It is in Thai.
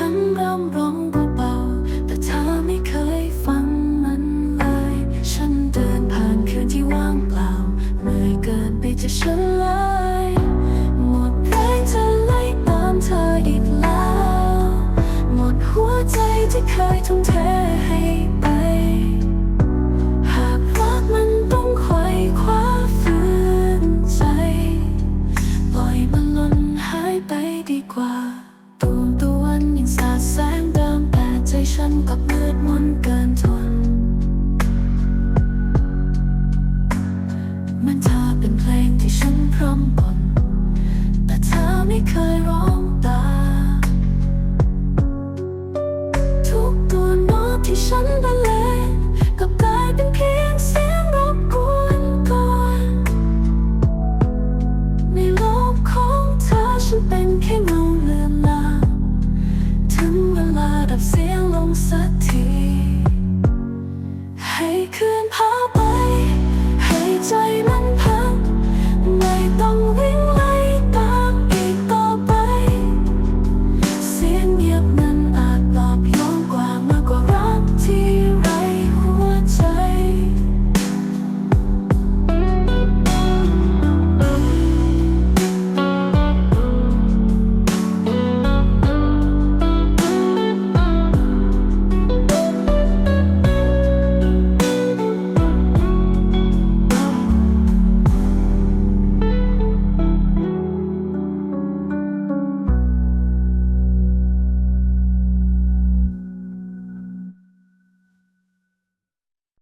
ฉันเริ่มร้องเบาแต่เธอไม่เคยฟังมันเลย ฉันเดินผ่านคืนที่ว่างเปล่าเหนื่อเกินไปจะฉันเลยหมดแรงจะไล่ตามเธออีกแล้ว หมดหัวใจที่เคยทุ่มเท มันเกินทน มันเธอเป็นเพลที่ฉันพร้อมบ่นแต่เธอไม่เคยร้องตา ทุกตัวโน้ตที่ฉันบรรเดับเสียงลงสักที ให้คืนภาพ